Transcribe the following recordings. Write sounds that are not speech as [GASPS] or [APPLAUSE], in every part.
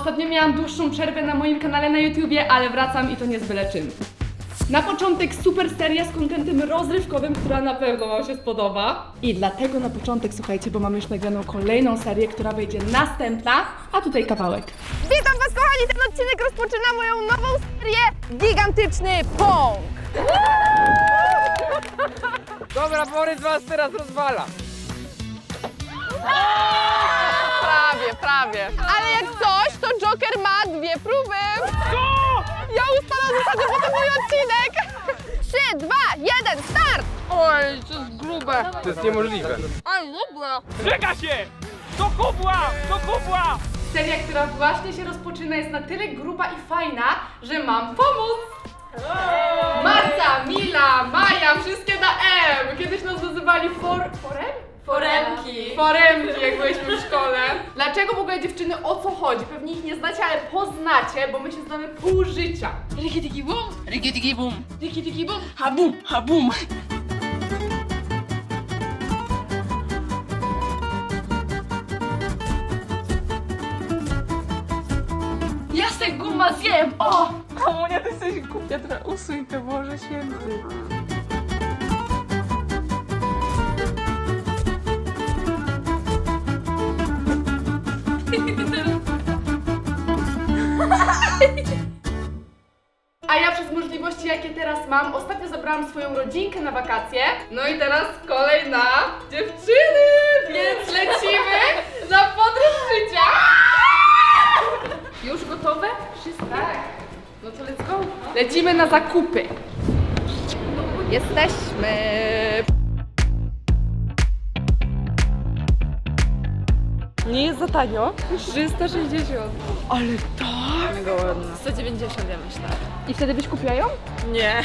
ostatnio miałam dłuższą przerwę na moim kanale na YouTubie, ale wracam i to nie z byle czym. Na początek super seria z kontentem rozrywkowym, która na pewno Wam się spodoba. I dlatego na początek, słuchajcie, bo mamy już nagraną kolejną serię, która będzie następna, a tutaj kawałek. Witam Was kochani, ten odcinek rozpoczyna moją nową serię Gigantyczny Pąk. Dobra, Borys was teraz rozwala. Zasady, bo to mój odcinek. Trzy, dwa, jeden, start! Oj, to jest grube. To jest niemożliwe. Oj, dobra. Czeka się! Do kubła! Do kubła! Seria, która właśnie się rozpoczyna, jest na tyle gruba i fajna, że mam pomóc! Marta, Mila, Maja, wszystkie na M! Kiedyś nas nazywali for... forem? Foremki. Foremki, jak byliśmy w szkole. Dlaczego w ogóle dziewczyny, o co chodzi? Pewnie ich nie znacie, ale poznacie, bo my się znamy pół życia. Riki tiki bum. Riki tiki bum. Riki tiki bum. Habum, habum. Ja se guma zjem, o! Komunia, ty jesteś głupia, usuń to, Boże Święty. Jakie teraz mam, ostatnio zabrałam swoją rodzinkę na wakacje. No i teraz kolej na dziewczyny, więc lecimy na podróż życia. Już gotowe? Wszystkie? Tak. No to let's go. Lecimy na zakupy. Jesteśmy. Nie jest za tanio. 360. Ale tak! Mega ładna. 190 ja myślę. I wtedy byś kupiła ją? Nie. [LAUGHS]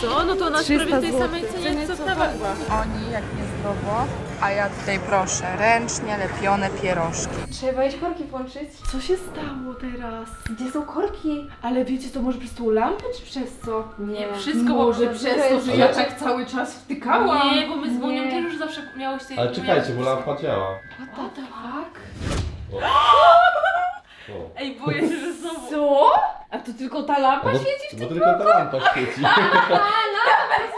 Co? No to ona 300 prawie w tej złotych. samej cenie co ta była. Oni jak niezdrowo, a ja tutaj proszę, ręcznie lepione pierożki. Trzeba jeść korki włączyć. Co się stało teraz? Gdzie są korki? Ale wiecie co, może przez tą lampę, czy przez co? Nie, wszystko Może przez to, że ja tak cały czas wtykałam. Nie, bo my z Bonią Nie. też już zawsze miałyście... Ale czekajcie, bo lampa działa. What the fuck? [GASPS] O. Ej, boję się, że znowu... Co? A to tylko ta lampa No świeci w bo tylko ta lampa świeci. [LAUGHS]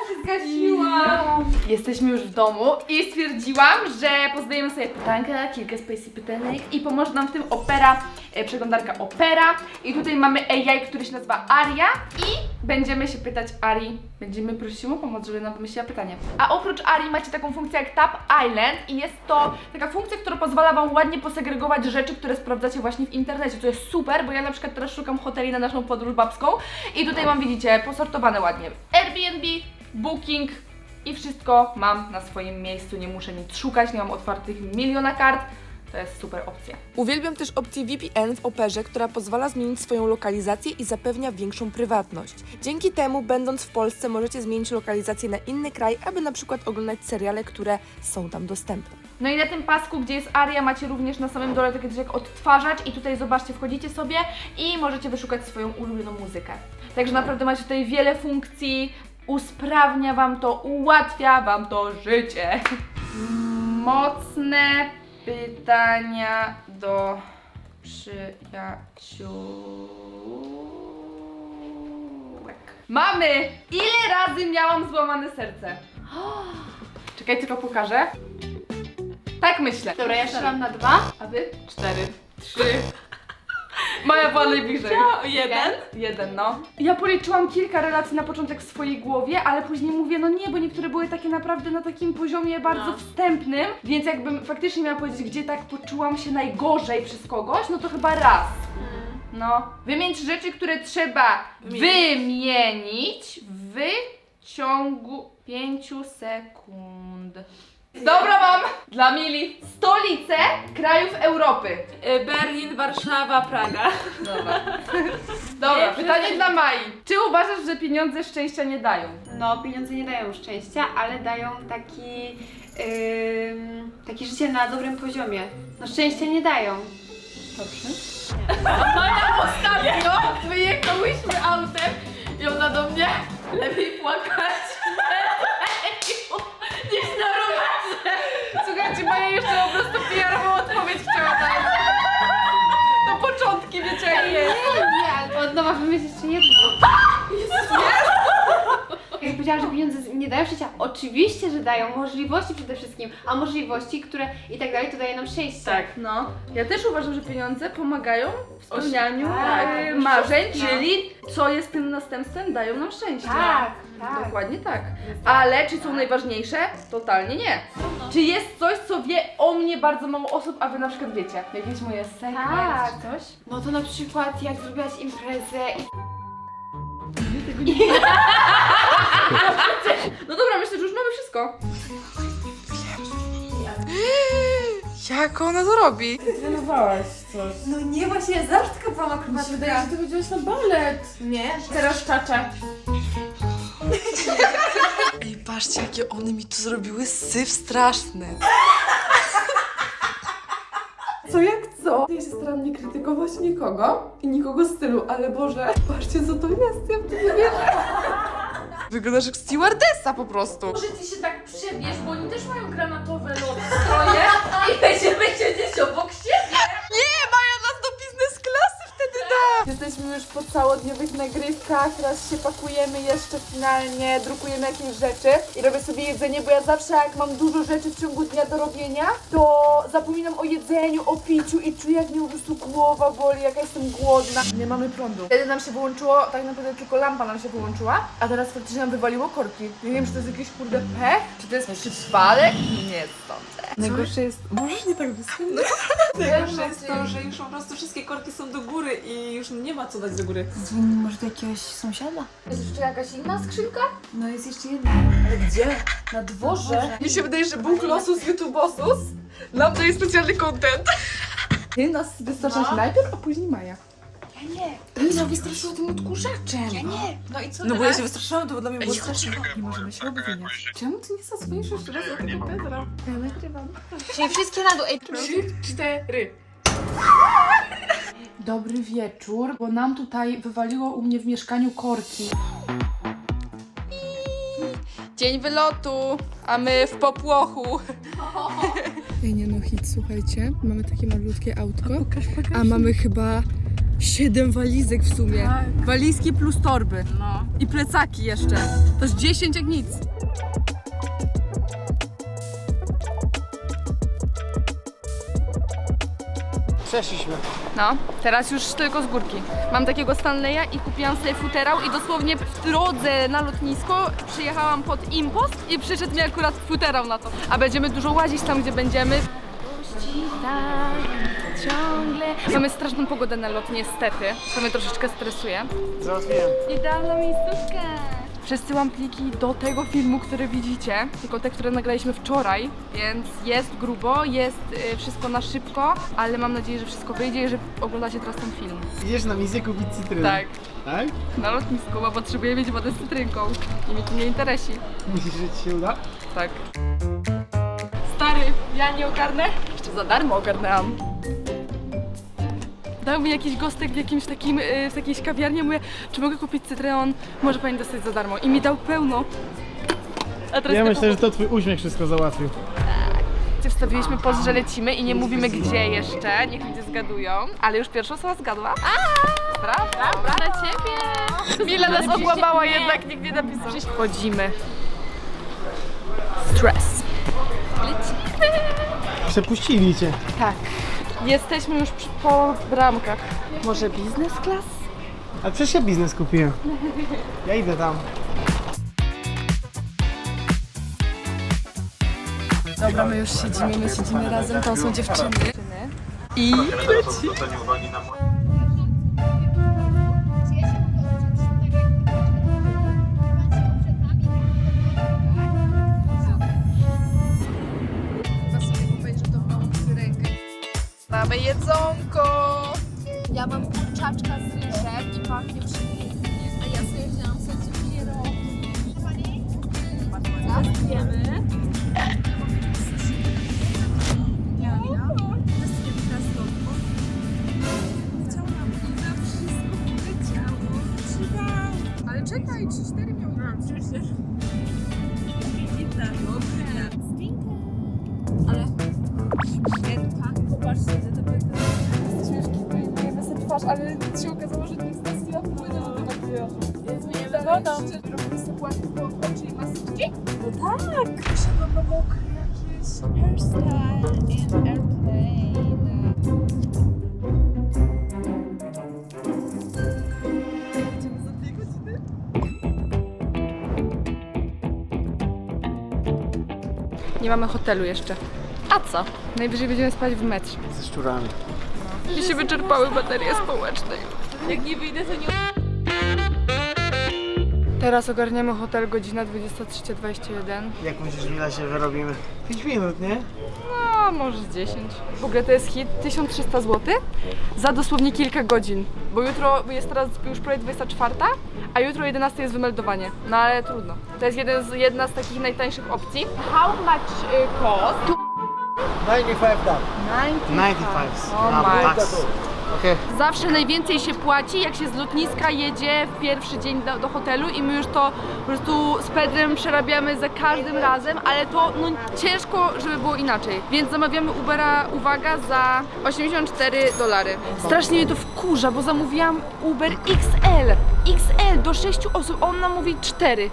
Jesteśmy już w domu i stwierdziłam, że pozdajemy sobie pytanka, kilka spacey pytanek i pomoże nam w tym Opera, e, przeglądarka Opera. I tutaj mamy AI, który się nazywa Aria i będziemy się pytać Ari, będziemy prosić ją o pomoc, żeby nam wymyśliła pytanie. A oprócz Ari macie taką funkcję jak Tap Island i jest to taka funkcja, która pozwala Wam ładnie posegregować rzeczy, które sprawdzacie właśnie w internecie, co jest super, bo ja na przykład teraz szukam hoteli na naszą podróż babską i tutaj mam, widzicie, posortowane ładnie Airbnb, Booking, i wszystko mam na swoim miejscu, nie muszę nic szukać, nie mam otwartych miliona kart. To jest super opcja. Uwielbiam też opcję VPN w Operze, która pozwala zmienić swoją lokalizację i zapewnia większą prywatność. Dzięki temu, będąc w Polsce, możecie zmienić lokalizację na inny kraj, aby na przykład oglądać seriale, które są tam dostępne. No i na tym pasku, gdzie jest Aria, macie również na samym dole takie coś jak odtwarzać i tutaj zobaczcie, wchodzicie sobie i możecie wyszukać swoją ulubioną muzykę. Także naprawdę macie tutaj wiele funkcji, usprawnia Wam to, ułatwia Wam to życie. Mocne pytania do przyjaciółek. Mamy! Ile razy miałam złamane serce? Czekaj, tylko pokażę. Tak myślę. Dobra, ja strzelam na dwa. A wy? Cztery. Trzy. Maja była najbliżej. Jeden? Jeden, no. Ja policzyłam kilka relacji na początek w swojej głowie, ale później mówię, no nie, bo niektóre były takie naprawdę na takim poziomie bardzo No. wstępnym, więc jakbym faktycznie miała powiedzieć, gdzie tak poczułam się najgorzej przez kogoś, no to chyba raz. No. Wymienić rzeczy, które trzeba wymienić w ciągu pięciu sekund. Dobra mam dla Mili stolice krajów Europy. E, Berlin, Warszawa, Praga. Dobra. Dobra, pytanie dla Mai. Czy uważasz, że pieniądze szczęścia nie dają? No, pieniądze nie dają szczęścia, ale dają taki, ym, takie życie na dobrym poziomie. No, szczęścia nie dają. Dobrze. Ostatnio wyjechałyśmy autem i ona do mnie lepiej płakać Czekaj, jest. Nie, nie, od nowa wymyślisz jeszcze jedno. [LAUGHS] Jezus, nie! Powiedziałam, że pieniądze nie dają szczęścia, oczywiście, że dają możliwości przede wszystkim, a możliwości, które i tak dalej, to daje nam szczęście. Tak, no. Ja też uważam, że pieniądze pomagają w spełnianiu tak. e, marzeń, No. czyli co jest tym następstwem, dają nam szczęście. Tak, tak. Dokładnie tak. Ale czy są najważniejsze? Totalnie nie. Czy jest coś, co wie o mnie bardzo mało osób, a wy na przykład wiecie? Jakieś moje sekret Tak. czy coś? No to na przykład jak zrobiłaś imprezę i [LAUGHS] No dobra, myślę, że już mamy wszystko. Jak ona to robi? Trenowałaś coś. No nie, właśnie ja zawsze taka byłam akrobatka. ty chodziłaś na balet. Nie. Teraz czacza. Ej, patrzcie, jakie one mi tu zrobiły syf straszny. Co jak co? Ja się staram nie krytykować nikogo i nikogo stylu, ale Boże, patrzcie co to jest, ja w to nie wierzę. Wyglądasz jak stewardessa po prostu. Może ty się tak przebierz, bo oni też mają granatowe stroje i będziemy siedzieć obok siebie. Nie, Maja nas do biznes klasy wtedy da. Jesteśmy już po całodniowych nagrywkach, teraz się pakujemy jeszcze finalnie, drukujemy jakieś rzeczy i robię sobie jedzenie, bo ja zawsze jak mam dużo rzeczy w ciągu dnia do robienia, to zapominam o jedzeniu, o piciu i czuję jak mnie po prostu głowa boli, jak ja jestem głodna. Nie mamy prądu. Wtedy nam się wyłączyło, tak naprawdę tylko lampa nam się wyłączyła, a teraz faktycznie nam wywaliło korki. Nie wiem, czy to jest jakiś kurde pech, czy to jest przypadek? Nie sądzę. Najgorsze jest... Możesz nie tak wysunąć? Najgorsze jest to, że już po prostu wszystkie korki są do góry i już nie ma co dać do góry. Dzwonimy może do jakiegoś sąsiada? Jest jeszcze jakaś inna skrzynka? No jest jeszcze jedna. Ale gdzie? Na dworze? Mi się wydaje, że Bóg losus YouTubeosus nam daje specjalny content. Ty nas wystraszasz najpierw, a później Maja. Ty mnie wystraszyła tym odkurzaczem. No i co No bo ja się wystraszyłam, to dla mnie było straszne. Nie możemy się obwiniać. Czemu ty nie zadzwonisz jeszcze raz do tego Pedra? Ja nagrywam. Czyli wszystkie na dół. Ej, Trzy, cztery. Dobry wieczór, bo nam tutaj wywaliło u mnie w mieszkaniu korki. Dzień wylotu, a my w popłochu. Ej, nie no, hit, słuchajcie. Mamy takie malutkie autko, a mamy chyba siedem walizek w sumie. Walizki plus torby. No. I plecaki jeszcze. To jest 10 jak nic. Przeszliśmy. No, teraz już tylko z górki. Mam takiego Stanleya i kupiłam sobie futerał i dosłownie w drodze na lotnisko przyjechałam pod impost i przyszedł mi akurat futerał na to. A będziemy dużo łazić tam, gdzie będziemy. Tak ciągle. Mamy straszną pogodę na lot, niestety. To mnie troszeczkę stresuje. Załatwiłem. Idealna miejscówka. Przesyłam pliki do tego filmu, który widzicie, tylko te, które nagraliśmy wczoraj, więc jest grubo, jest y, wszystko na szybko, ale mam nadzieję, że wszystko wyjdzie i że oglądacie teraz ten film. Idziesz na misję kupić cytrynę. Tak, Tak? na lotnisku, bo potrzebuję mieć wodę z cytrynką i mi to nie interesi. Myślisz, że ci się uda? Tak. Stary, ja nie ogarnę? Jeszcze za darmo ogarnęłam. Dał mi jakiś gostek w jakimś takim, y, w jakiejś kawiarni, mówię, czy mogę kupić cytrynon? Może pani dostać za darmo. I mi dał pełno. A teraz Ja myślę, że to twój uśmiech wszystko załatwił. Cię wstawiliśmy post, że lecimy i nie mówimy gdzie jeszcze, niech ludzie zgadują, ale już pierwsza osoba zgadła. A, brawo, brawo dla ciebie. Mila nas obłamała, jednak nikt nie napisał. Wchodzimy. Stress. Przepuścili cię. Tak. Jesteśmy już przy, po bramkach. Może biznes class? A przecież ja biznes kupiłem. Ja idę tam. Dobra, my już siedzimy, my siedzimy razem, to są dziewczyny. Mamy jedzonko. Ja mam kurczaczka z ryżem i pachnie przepięknie. A ja sobie wzięłam sobie pierogi. Zaraz jemy. Czekaj, 3-4 miałam. Ale Popatrzcie, że to będzie. Śmieszki, to jest ale się okazało, że to jest nas wodą. Sobie ładnie z oczy i maseczki? No tak. Jeszcze mamy mokre jakieś hairstyle in airplane. Nie mamy hotelu jeszcze. A co? Najwyżej będziemy spać w metrze. Ze szczurami. Mi się wyczerpały baterie społeczne. Jak nie wyjdę, to nie... Teraz ogarniamy hotel, godzina 23.21. Jak myślisz, Mila, się wyrobimy? 5 minut, nie? No, może z 10. W ogóle to jest hit 1300 zł za dosłownie kilka godzin. Bo jutro jest teraz już prawie 24, a jutro o 11 jest wymeldowanie. No ale trudno. To jest jeden z, jedna z takich najtańszych opcji. How much y, cost? 95 tam. 95. 95. Oh my. tak. Zawsze najwięcej się płaci, jak się z lotniska jedzie w pierwszy dzień do, do hotelu i my już to po prostu z Pedrem przerabiamy za każdym razem, ale to no, ciężko, żeby było inaczej. Więc zamawiamy Ubera, uwaga, za 84 dolary. Strasznie mnie to wkurza, bo zamówiłam Uber XL. XL do 6 osób, a on nam mówi 4.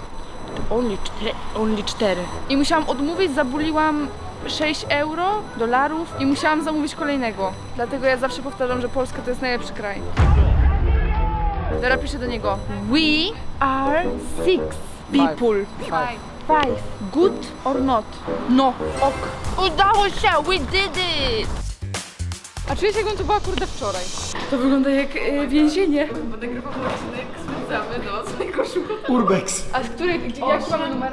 Only 4. Only 4. I musiałam odmówić, zabuliłam 6 euro, dolarów i musiałam zamówić kolejnego. Dlatego ja zawsze powtarzam, że Polska to jest najlepszy kraj. Teraz piszę do niego. We are six people. Five. Five. Good or not? No. Ok. Udało się! We did it! A czuję się jakbym to była kurde wczoraj. To wygląda jak y, więzienie. Bo nagrywamy odcinek, spędzamy noc, tylko szukam. Urbex. A z której, gdzie, jaki mamy numer?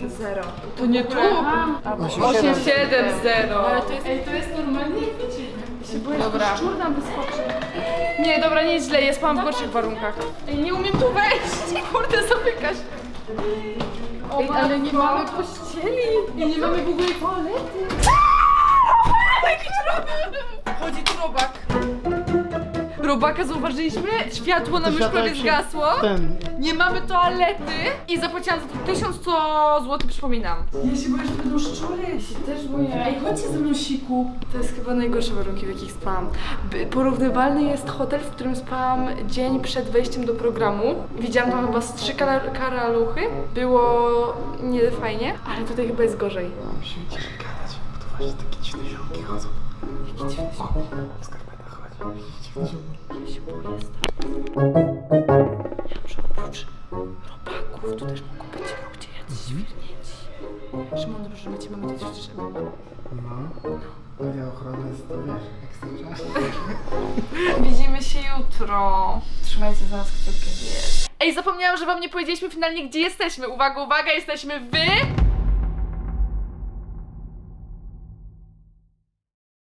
8, 0. To nie tu. 8, 8, 7. 7, 0. Ale to jest, ej, to jest normalnie jak się boję, dobra. że szczur nam wyskoczy. Nie, dobra, nie źle, jest pan w gorszych warunkach. Ej, nie umiem tu wejść. [LAUGHS] Kurde, zamykasz. Ej, ale nie mamy pościeli. I nie mamy w ogóle toalety. [LAUGHS] Jakiś robak. Chodzi tu robak. Robaka zauważyliśmy, światło nam już światło prawie jak się- zgasło. Ten. Nie mamy toalety i zapłaciłam za to 1100 zł, przypominam. Ja się boję, że będą szczury. Ja się też boję. Ej, chodźcie ze mną siku. To jest chyba najgorsze warunki, w jakich spałam. B- Porównywalny jest hotel, w którym spałam dzień przed wejściem do programu. Widziałam tam chyba z trzy kara- karaluchy. Było nie fajnie, ale tutaj chyba jest gorzej. Musimy ciszej gadać, bo to właśnie takie dziwne ziomki chodzą. W chodzi. Ja muszę oprócz robaków, też mogą być. Szymon, że cię mamy. No. Ochrona jest, Widzimy się jutro. Trzymajcie za nas kciuki. Ej, zapomniałam, że wam nie powiedzieliśmy finalnie, gdzie jesteśmy. Uwaga, uwaga, jesteśmy w